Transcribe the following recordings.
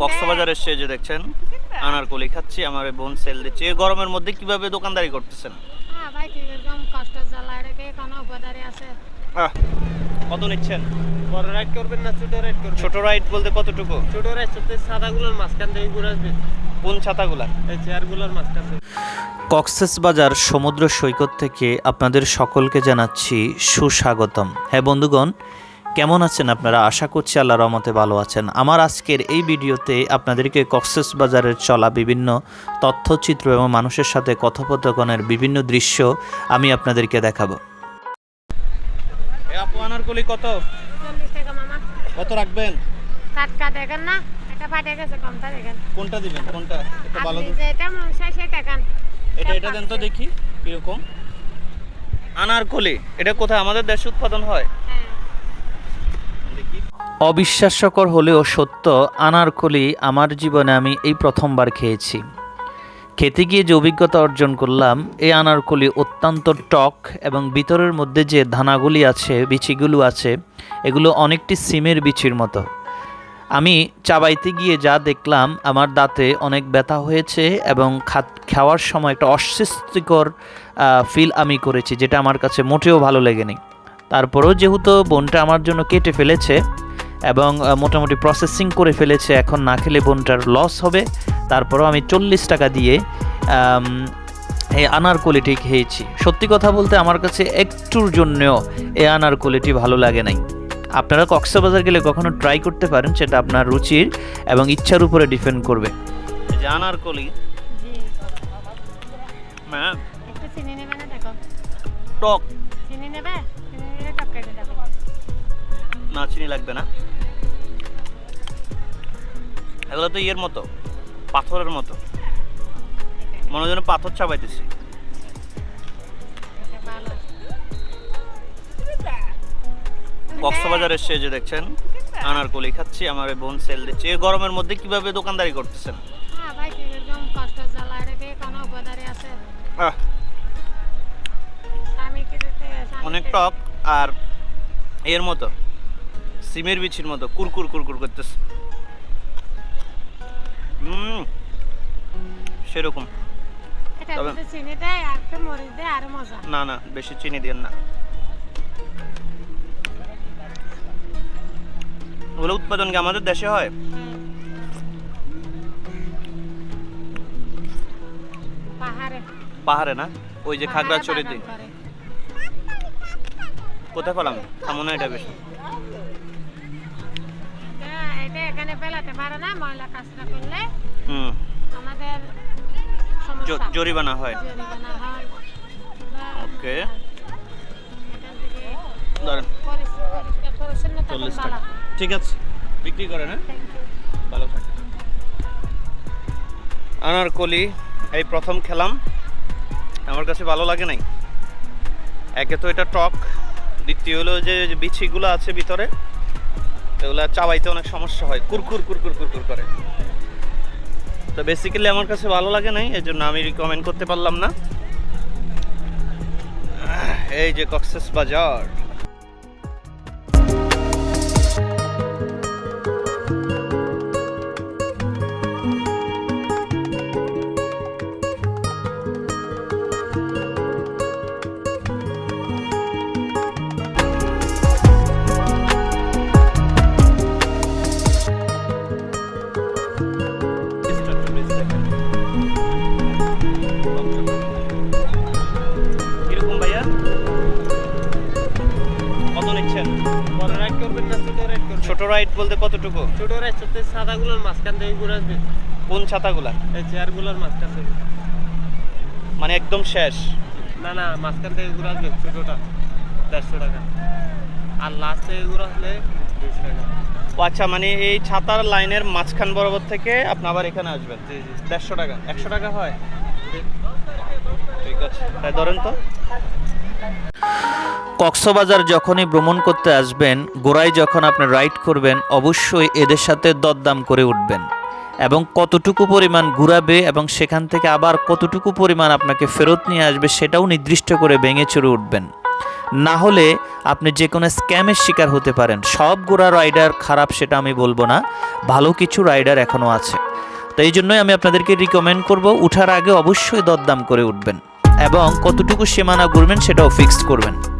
কক্সবাজার এসে যে দেখছেন আনারকলি খাচ্ছি আমার বোন সেল দিচ্ছে। এই গরমের মধ্যে কীভাবে দোকানদারি করতেছেন? হ্যাঁ আহ, কত নিচ্ছেন? বড় রাইড করবেন না ছোট রাইড করবেন? ছোট রাইড বলতে কতটুকু? ছোট রাইড সাথে সাদাগুলোর মাঝখান থেকে ঘুরে আসবেন কোন ছাতাগুলা? এই চেয়ারগুলোর মাঝখান থেকে কক্সেসবাজার সমুদ্র সৈকত থেকে আপনাদের সকলকে জানাচ্ছি সুস্বাগতম। হ্যাঁ বন্ধুগণ কেমন আছেন আপনারা? আশা করছি আল্লাহ রহমতে ভালো আছেন। আমার আজকের এই ভিডিওতে আপনাদেরকে কক্সেসবাজারের চলা বিভিন্ন তথ্যচিত্র এবং মানুষের সাথে কথোপকথনের বিভিন্ন দৃশ্য আমি আপনাদেরকে দেখাবো। আপু আনারকলি কত? চল্লিশ টাকা মামা। কত রাখবেন? টাটকা দেখেন না? এটা ফাটে গেছে কমটা দেখেন। কোনটা দিবেন? কোনটা? একটু ভালো। যেটা মন চায় সেটা খান এটা এটা দেন তো দেখি কীরকম। আনারকলি এটা কোথায়? আমাদের দেশে উৎপাদন হয়? অবিশ্বাস্যকর হলেও সত্য, আনারকলি আমার জীবনে আমি এই প্রথমবার খেয়েছি। খেতে গিয়ে যে অভিজ্ঞতা অর্জন করলাম, এই আনারকলি অত্যন্ত টক এবং ভিতরের মধ্যে যে ধানাগুলি আছে, বিচিগুলো আছে, এগুলো অনেকটি সিমের বিচির মতো। আমি চাবাইতে গিয়ে যা দেখলাম, আমার দাঁতে অনেক ব্যথা হয়েছে এবং খাওয়ার সময় একটা অস্বস্তিকর ফিল আমি করেছি, যেটা আমার কাছে মোটেও ভালো লেগেনি। তারপরেও যেহেতু বোনটা আমার জন্য কেটে ফেলেছে এবং মোটামুটি প্রসেসিং করে ফেলেছে এখন না খেলে বোনটার লস হবে তারপরেও আমি চল্লিশ টাকা দিয়ে এই আনারকলিটি খেয়েছি। সত্যি কথা বলতে আমার কাছে একটুর জন্যও এই আনারকলিটি ভালো লাগে নাই। আপনারা কক্সবাজার গেলে কখনো ট্রাই করতে পারেন সেটা আপনার রুচির এবং ইচ্ছার উপরে ডিপেন্ড করবে। যে আনারকলি হ্যাঁ। টক। চিনি নেবে? টক কেটে যাবে না চিনি লাগবে না। এগুলো তো ইয়ের মতো পাথরের মতো। মনে হয় যেন পাথর ভালো। কক্সবাজার এসছে যে দেখছেন আনারকলি খাচ্ছি আমার বোন সেল দিচ্ছে। এই গরমের মধ্যে কীভাবে দোকানদারি করতেছেন? হ্যাঁ অনেক টক। আর এর মতো সিমের বিচির মতো কুরকুর কুরকুর করতেছে। হুম সেরকম। তবে- না না বেশি চিনি দিয়েন না। ওগুলো উৎপাদন কি আমাদের দেশে হয়। পাহাড়ে। না? ওই যে খাগড়াছড়ি বাগান দিক করে। কোথায় পেলাম? থামো না এটা বেশি। এটা এখানে ফেলাতে পারে না ময়লা কাজটা করলে। হুম। আমাদের জরিমানা হয়। ওকে। চল্লিশ টাকা। ঠিক আছে। বিক্রি করেন হ্যাঁ? ভালো থাকে আনারকলি এই প্রথম খেলাম। আমার কাছে ভালো লাগে নাই। একে তো এটা টক। দ্বিতীয় হলো যে বিচিগুলো আছে ভিতরে, এগুলো চাবাইতে অনেক সমস্যা হয়, কুরকুর কুরকুর কুরকুর করে। তো বেসিক্যালি আমার কাছে ভালো লাগে নাই এই জন্য আমি রিকমেন্ড করতে পারলাম না। এই যে কক্সেস বাজার। ছোট রাইড বলতে কতটুকু? ছোট রাইড সাথে সাদাগুলোর মাঝখান থেকে ঘুরে আসবেন কোন ছাতাগুলা? এই চেয়ারগুলোর মাঝখান থেকে। মানে একদম শেষ? না না মাঝখান থেকে ঘুরে আসবেন ছোটটা দেড়শো টাকা। আর লাস্ট থেকে ঘুরে আসলে দুশো টাকা। ও আচ্ছা মানে এই ছাতার লাইনের মাঝখান বরাবর থেকে আপনি আবার এখানে আসবেন? জি জি। দেড়শো টাকা। একশো টাকা হয়? ঠিক আছে। তাই ধরেন তো। কক্সবাজার যখনই ভ্রমণ করতে আসবেন, গোড়ায় যখন আপনি রাইড করবেন, অবশ্যই এদের সাথে দরদাম করে উঠবেন এবং কতটুকু পরিমাণ ঘুরাবে এবং সেখান থেকে আবার কতটুকু পরিমাণ আপনাকে ফেরত নিয়ে আসবে সেটাও নির্দিষ্ট করে ভেঙে চড়ে উঠবেন। না হলে আপনি যে কোনো স্ক্যামের শিকার হতে পারেন। সব গোড়া রাইডার খারাপ সেটা আমি বলব না, ভালো কিছু রাইডার এখনও আছে। তো এই জন্যই আমি আপনাদেরকে রিকমেন্ড করব, উঠার আগে অবশ্যই দরদাম করে উঠবেন। এবং কতটুকু সীমানা ঘুরবেন সেটাও ফিক্সড করবেন।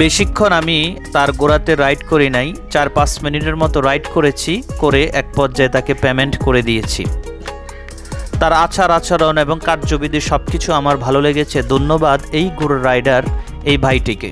বেশিক্ষণ আমি তার গোড়াতে রাইড করি নাই, চার পাঁচ মিনিটের মতো রাইড করেছি, করে এক পর্যায়ে তাকে পেমেন্ট করে দিয়েছি। তার আচার আচরণ এবং কার্যবিধি সব কিছু আমার ভালো লেগেছে। ধন্যবাদ এই গুড় রাইডার এই ভাইটিকে।